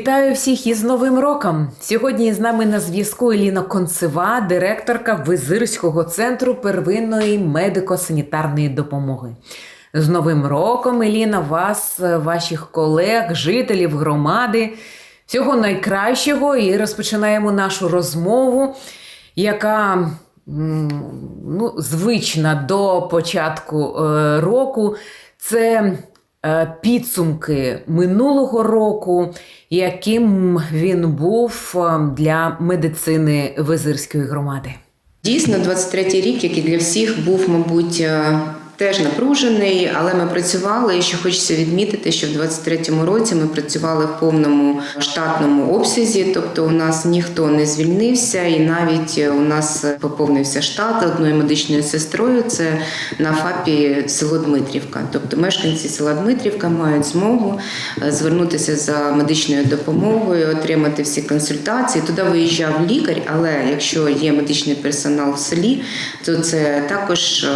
Вітаю всіх із Новим роком! Сьогодні з нами на зв'язку Еліна Концева, директорка Визирського центру первинної медико-санітарної допомоги. З Новим роком, Еліна, вас, е, ваших колег, жителів громади, всього найкращого і розпочинаємо нашу розмову, яка ну, звична до початку е, року. Це підсумки минулого року, яким він був е, для медицини Визирської громади. Дійсно, 23-й рік, який для всіх, був, мабуть, е, теж напружений, але ми працювали. І що хочеться відмітити, що в 23-му році ми працювали в повному штатному обсязі, тобто у нас ніхто не звільнився, і навіть у нас поповнився штат одною медичною сестрою. Це на ФАПі село Дмитрівка. Тобто мешканці села Дмитрівка мають змогу е, звернутися за медичною допомогою, отримати всі консультації. Туди виїжджав лікар, але якщо є медичний персонал в селі, то це також е,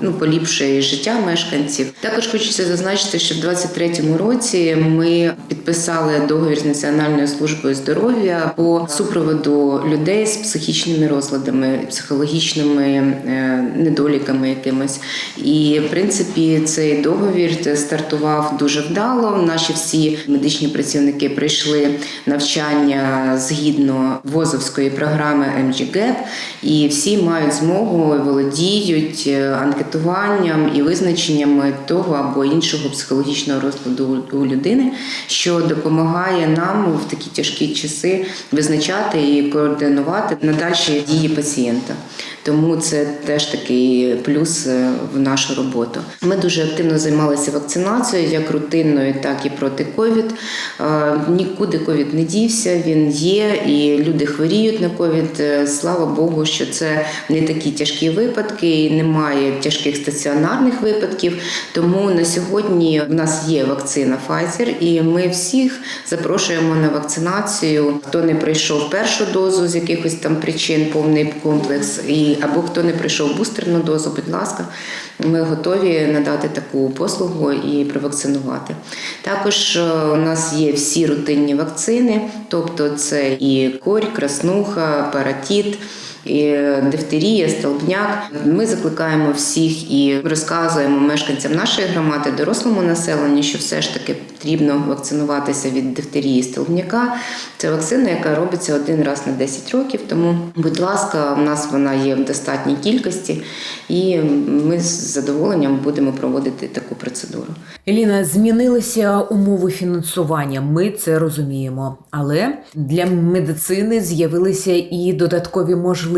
ну, поліпшує життя мешканців. Також хочеться зазначити, що в 23-му році ми підписали договір з Національною службою здоров'я по супроводу людей з психічними розладами, психологічними е, недоліками якимось. І в принципі цей договір стартував дуже вдало. Наші всі медичні працівники прийшли навчання згідно ВОЗовської програми MGGEP, і всі мають змогу володіють е, анкетуванням і визначенням того або іншого психологічного розладу у людини, що допомагає нам в такі тяжкі часи визначати і координувати надальші дії пацієнта. Тому це теж такий плюс е, в нашу роботу. Ми дуже активно займалися вакцинацією, як рутинною, так і проти ковід. Е, Нікуди ковід не дівся, він є, і люди хворіють на ковід. Е, Слава Богу, що це не такі тяжкі випадки, і немає тяжких стаціонарних випадків. Тому на сьогодні в нас є вакцина Pfizer, і ми всіх запрошуємо на вакцинацію. Хто не пройшов першу дозу з якихось там причин, повний комплекс, і або хто не прийшов бустерну дозу, будь ласка, ми готові надати таку послугу і провакцинувати. Також е, у нас є всі рутинні вакцини, тобто це і корь, краснуха, паратіт. І дифтерія, столбняк. Ми закликаємо всіх і розказуємо мешканцям нашої громади, дорослому населенню, що все ж таки потрібно вакцинуватися від дифтерії столбняка. Це вакцина, яка робиться один раз на 10 років. Тому, будь ласка, в нас вона є в достатній кількості, і ми з задоволенням будемо проводити таку процедуру. Еліна, змінилися умови фінансування. Ми це розуміємо. Але для медицини з'явилися і додаткові можливості,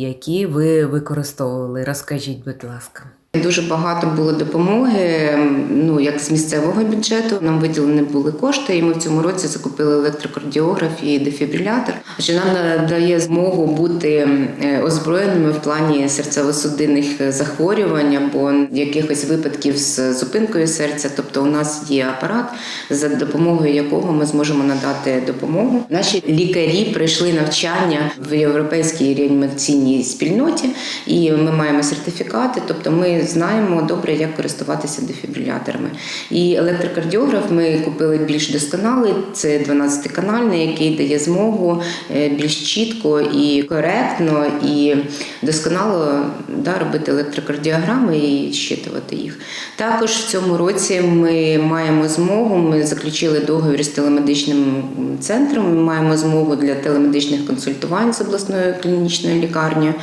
які ви використовували. Розкажіть, будь ласка. Дуже багато було допомоги. Ну як з місцевого бюджету нам виділені були кошти, і ми в цьому році закупили електрокардіограф і дефібрилятор, що нам дає змогу бути е, озброєними в плані серцево-судинних захворювань або якихось випадків з зупинкою серця. Тобто, у нас є апарат, за допомогою якого ми зможемо надати допомогу. Наші лікарі пройшли навчання в європейській реанімаційній спільноті, і ми маємо сертифікати. Тобто, ми знаємо добре, як користуватися дефібриляторами. І електрокардіограф ми купили більш досконалий. Це 12-канальний, який дає змогу е, більш чітко і коректно і досконало да, робити електрокардіограми і щитувати їх. Також в цьому році ми маємо змогу. Ми заключили договір з телемедичним центром. Ми маємо змогу для телемедичних консультувань з обласною клінічною лікарнею.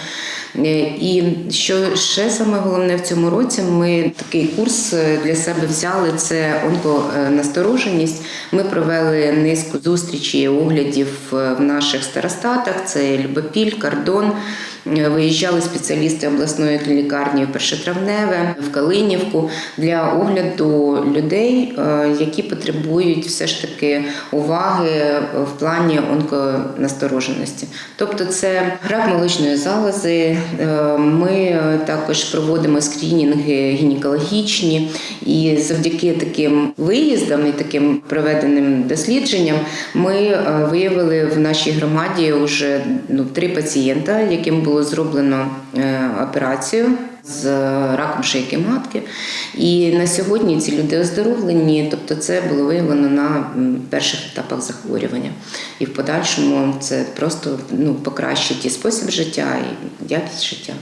Е, І що ще саме головне в цьому році, ми такий курс е, для себе взяли це онконастороженість. Ми провели низку зустрічей, оглядів е, в наших старостатах. Це Любопіль, Кардон. Виїжджали спеціалісти обласної лікарні в Першотравневе, в Калинівку для огляду людей, е, які потребують все ж таки уваги в плані онконастороженості. Тобто, це рак молочної залози. е, Ми також проводимо скрінінги гінекологічні, і завдяки таким виїздам і таким проведеним дослідженням ми е, виявили в нашій громаді вже ну, три пацієнта, яким було зроблено е, операцію з раком шийки матки. І на сьогодні ці люди оздоровлені, тобто це було виявлено на перших етапах захворювання. І в подальшому це просто ну, покращить і спосіб життя, і якість життя.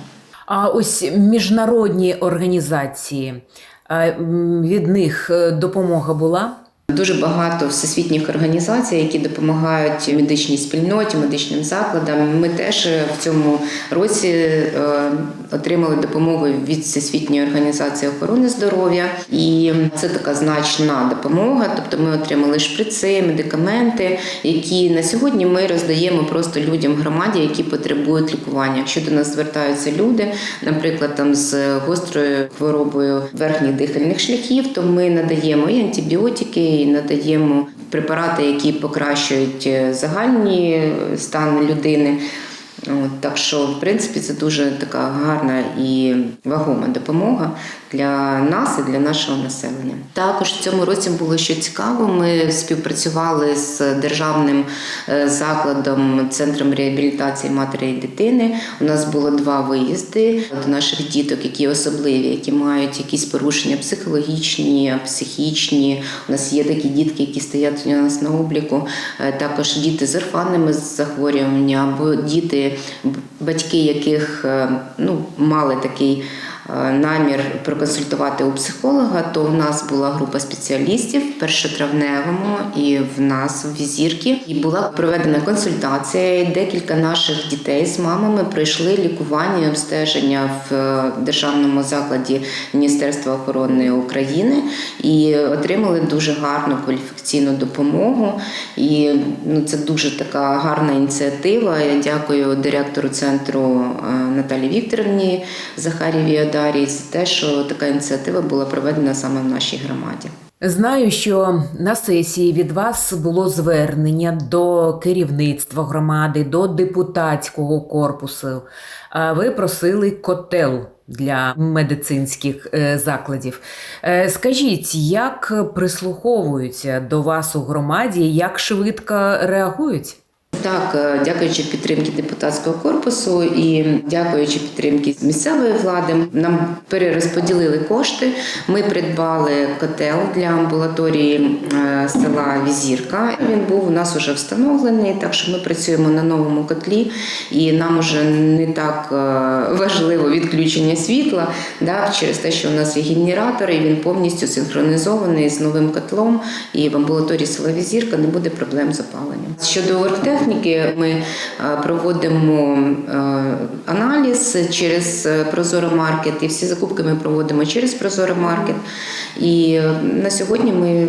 А ось міжнародні організації від них е, допомога була? Дуже багато всесвітніх організацій, які допомагають медичній спільноті, медичним закладам. Ми теж е, в цьому році е, отримали допомогу від Всесвітньої організації охорони здоров'я, і це така значна допомога. Тобто, ми отримали шприци, медикаменти, які на сьогодні ми роздаємо просто людям громаді, які потребують лікування. Якщо до нас звертаються люди, наприклад, там з гострою хворобою верхніх дихальних шляхів, то ми надаємо і антибіотики, надаємо препарати, які покращують загальний загальні е, стан людини. От, так що, в принципі, це дуже така гарна і вагома допомога для нас і для нашого населення. Також в цьому році було що цікаво. Ми співпрацювали з державним е, закладом центром реабілітації матері і дитини. У нас було два виїзди до наших діток, які особливі, які мають якісь порушення психологічні, психічні. У нас є такі дітки, які стоять у нас на обліку. Е, Також діти з орфанними захворюваннями або діти, батьки яких е, ну, мали такий намір проконсультувати у психолога, то у нас була група спеціалістів в першотравневому і в нас в візірки. І була проведена консультація. І Декілька наших дітей з мамами пройшли лікування і обстеження в е, державному закладі Міністерства охорони України і отримали дуже гарну кваліфікаційну допомогу. І ну, це дуже така гарна ініціатива. Я дякую директору центру е, Наталії Вікторівні Захарєвій Одарі за те, що така ініціатива була проведена саме в нашій громаді. Знаю, що на сесії від вас було звернення до керівництва громади, до депутатського корпусу. А Ви просили котел для медицинських е, закладів. Е, Скажіть, як прислуховуються до вас у громаді, як швидко реагують? Так, е, дякуючи підтримки депутатського корпусу і дякуючи підтримки місцевої влади, нам перерозподілили кошти. Ми придбали котел для амбулаторії е, села Візірка. Він був у нас вже встановлений, так що ми працюємо на новому котлі, і нам вже не так е, важливо відключення світла, да, через те, що у нас є генератор, і він повністю синхронізований з новим котлом. І в амбулаторії села Візірка не буде проблем з опаленням. Щодо оргтехніки, ми е, проводимо е, аналіз через е, Прозоро Маркет, і всі закупки ми проводимо через Прозоро Маркет. І на сьогодні ми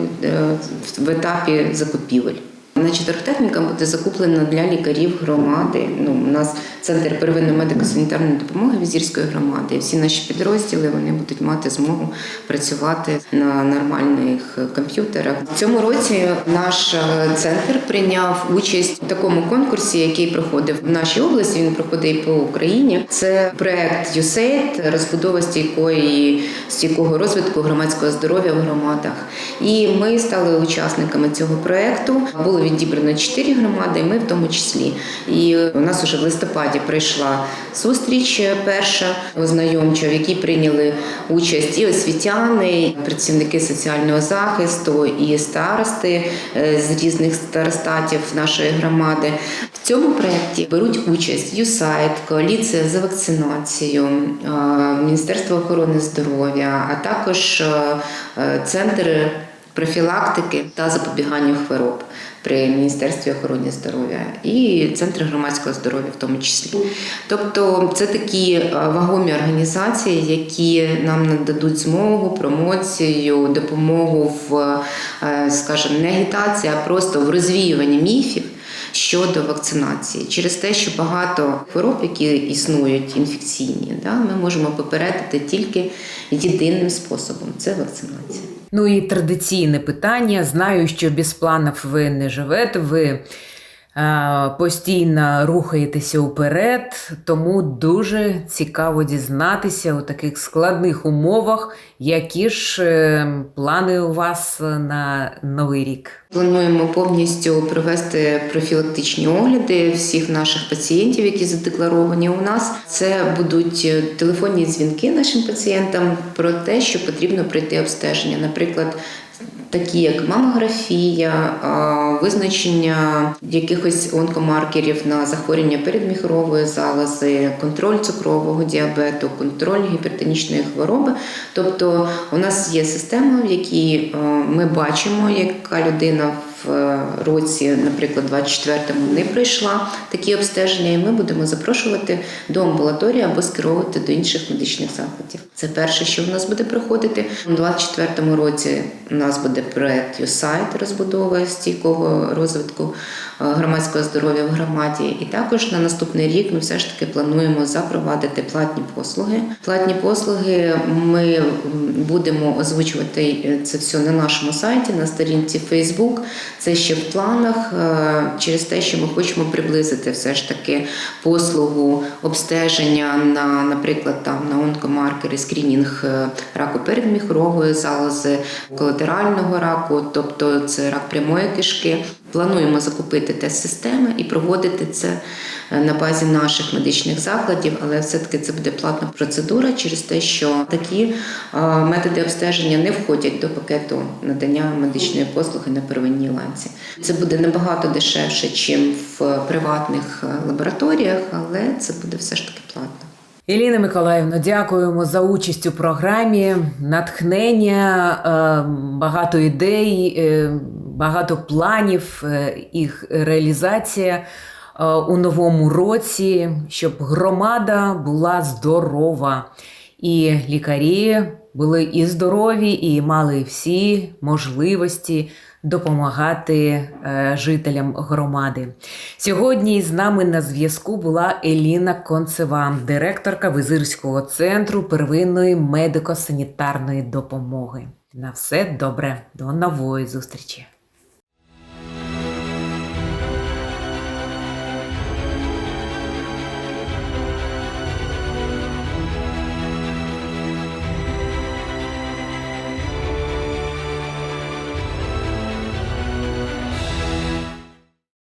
в етапі закупівель. Значить, оргтехніка буде закуплена для лікарів громади. Ну, у нас центр первинної медико-санітарної допомоги Візірської громади. Всі наші підрозділи вони будуть мати змогу працювати на нормальних комп'ютерах. В цьому році наш е, центр прийняв участь у такому конкурсі, який проходив в нашій області. Він проходить по Україні. Це проект USAID, розбудова стійкої стійкого розвитку громадського здоров'я в громадах. І ми стали учасниками цього проекту. Було відібрано чотири громади, і ми в тому числі. І у нас уже в листопаді прийшла зустріч перша ознайомча, в якій прийняли участь і освітяни, і працівники соціального захисту, і старости е, з різних старостатів нашої громади. В цьому проєкті беруть участь ЮСАЙД, коаліція за вакцинацію, е, Міністерство охорони здоров'я, а також е, е, центр профілактики та запобігання хвороб при Міністерстві охорони здоров'я і Центр громадського здоров'я в тому числі. Тобто це такі е, вагомі організації, які нам нададуть змогу, промоцію, допомогу в, е, скажімо, не агітації, а просто в розвіюванні міфів. Щодо вакцинації, через те, що багато хвороб, які існують інфекційні, да, ми можемо попередити тільки єдиним способом це вакцинація. Ну і традиційне питання. Знаю, що без планів ви не живете. Ви постійно рухаєтеся уперед, тому дуже цікаво дізнатися у таких складних умовах, які ж е, плани у вас на новий рік. Плануємо повністю провести профілактичні огляди всіх наших пацієнтів, які задекларовані у нас. Це будуть е, телефонні дзвінки нашим пацієнтам про те, що потрібно пройти обстеження, наприклад. Такі як мамографія, визначення якихось онкомаркерів на захворювання передміхрової залози, контроль цукрового діабету, контроль гіпертонічної хвороби. Тобто, у нас є система, в якій е, ми бачимо, яка людина в е, році, наприклад, 24-му не пройшла такі обстеження, і ми будемо запрошувати до амбулаторії або скеровувати до інших медичних закладів. Це перше, що в нас буде проходити. У 24-му році у нас буде проект «Юсайт» розбудова стійкого розвитку е, громадського здоров'я в громаді. І також на наступний рік ми все ж таки плануємо запровадити платні послуги. Платні послуги ми будемо озвучувати е, це все на нашому сайті, на сторінці Facebook. Це ще в планах е, через те, що ми хочемо приблизити все ж таки послугу обстеження на, наприклад, там на онкомаркери, скрінінг е, раку передміхрової залози, колатерального раку, тобто це рак прямої кишки. Плануємо закупити тест-системи і проводити це на базі наших медичних закладів, але все-таки це буде платна процедура через те, що такі е, методи обстеження не входять до пакету надання медичної послуги на первинній ланці. Це буде набагато дешевше, ніж в приватних е, лабораторіях, але це буде все ж таки платно. Еліна Миколаївна, дякуємо за участь у програмі, натхнення, е, багато ідей, багато планів, їх реалізація у новому році, щоб громада була здорова, і лікарі були і здорові, і мали всі можливості допомагати е, жителям громади. Сьогодні з нами на зв'язку була Еліна Концева, директорка Визирського центру первинної медико-санітарної допомоги. На все добре, до нової зустрічі!